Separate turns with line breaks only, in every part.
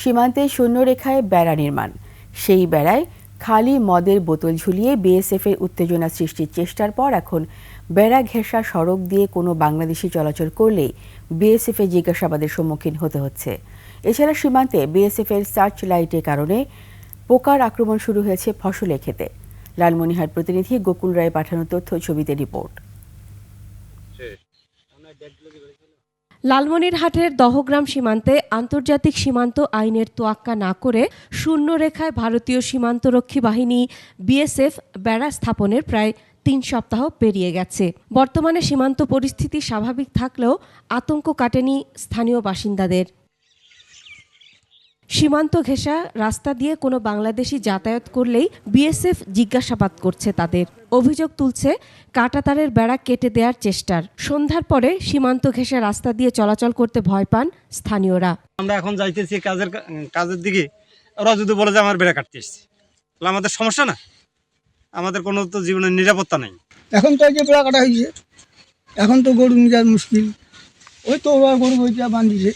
সীমান্তে শূন্যরেখায় বেড়া নির্মাণ। সেই বেড়ায় খালি মদের বোতল ঝুলিয়ে বিএসএফের উত্তেজনা সৃষ্টির চেষ্টার পর এখন বেড়া ঘেঁষা সড়ক দিয়ে কোনো বাংলাদেশি চলাচল করলেই বিএসএফের জিজ্ঞাসাবাদের সম্মুখীন হতে হচ্ছে। এছাড়া সীমান্তে বিএসএফের সার্চ লাইটের কারণে পোকার আক্রমণ শুরু হয়েছে ফসলের ক্ষেতে। লালমনিহার প্রতিনিধি গোকুল রায় পাঠানো তথ্য ছবিতে রিপোর্ট।
লালমনিরহাটের দহগ্রাম সীমান্তে আন্তর্জাতিক সীমান্ত আইনের তোয়াক্কা না করে শূন্য রেখায় ভারতীয় সীমান্তরক্ষী বাহিনী বিএসএফ বেড়া স্থাপনের প্রায় তিন সপ্তাহ পেরিয়ে গেছে। বর্তমানে সীমান্ত পরিস্থিতি স্বাভাবিক থাকলেও আতঙ্ক কাটেনি স্থানীয় বাসিন্দাদের। সীমান্ত ঘেঁষা রাস্তা দিয়ে কোনো বাংলাদেশি যাতায়াত করলেই বিএসএফ জিজ্ঞাসাবাদ করছে তাদের। অভিযোগ তুলছে কাটাতারের বেড়া কেটে দেওয়ার চেষ্টার। সন্ধ্যার পরে সীমান্ত ঘেঁষা রাস্তা দিয়ে চলাচল করতে ভয় পান স্থানীয়রা।
আমরা এখন যাইতেছি কাজের কাজের দিকে। ওরা যদি বলে যে আমার বেড়া কাটতে এসছি তাহলে আমাদের সমস্যা না? আমাদের কোনো তো জীবনের নিরাপত্তা নেই।
এখন তো এই যে বেড়া কাটা হয়েছে এখন তো গরু নিয়ে মুশকিল। ওই তো ওরা গরু বইটা বাঁধিছে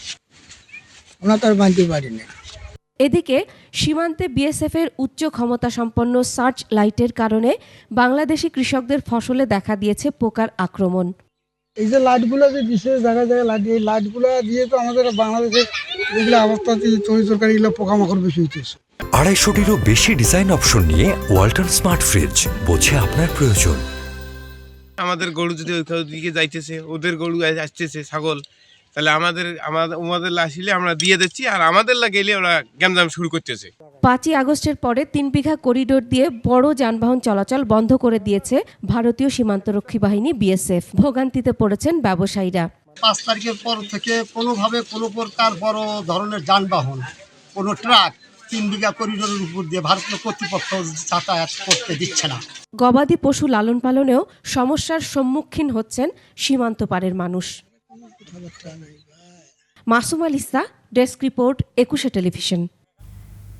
ওনা তো আর বাঁধতে পারি না
এদিকে সীমান্তে বিএসএফের উচ্চ ক্ষমতা সম্পন্ন সার্চ লাইটের কারণে বাংলাদেশি কৃষকদের ফসলে দেখা দিয়েছে পোকার আক্রমণ।
এই যে লাইটগুলো যে বিশেষ জায়গায় জায়গায় লাইট এই লাইটগুলো দিয়ে তো আমাদের বাংলাদেশের যেগুলো অবস্থা তরি তরকারি এগুলো পোকামাকড় বেশি হইতেছে।
আড়াইশোটিরও বেশি ডিজাইন অপশন নিয়ে ওয়ালটন স্মার্ট ফ্রিজ বোঝে আপনার প্রয়োজন।
আমাদের গরু যদি ওই দিকে যাইতেছে ওদের গরু আসতেছে ছাগল তাহলে আমাদের আমাদের ওদের আসলে আমরা দিয়ে দিচ্ছি আর আমাদের গেলে ওরা গ্যামজাম শুরু করতেছে।
পাঁচই আগস্টের পরে তিন বিঘা করিডোর দিয়ে বড় যানবাহন চলাচল বন্ধ করে দিয়েছে ভারতীয় সীমান্তরক্ষী বাহিনী বিএসএফ। ভোগান্তিতে পড়েছেন ব্যবসায়ীরা।
পাঁচ তারিখের পর থেকে কোনোভাবে কোনো প্রকার বড় ধরনের যানবাহন কোনো ট্রাক তিন বিঘা করিডোরের উপর দিয়ে ভারতীয় কর্তৃপক্ষ যাতায়াত করতে দিচ্ছে না।
গবাদি পশু লালন পালনেও সমস্যার সম্মুখীন হচ্ছেন সীমান্ত পারের মানুষ। Masum Alisa desk report Ekushey television.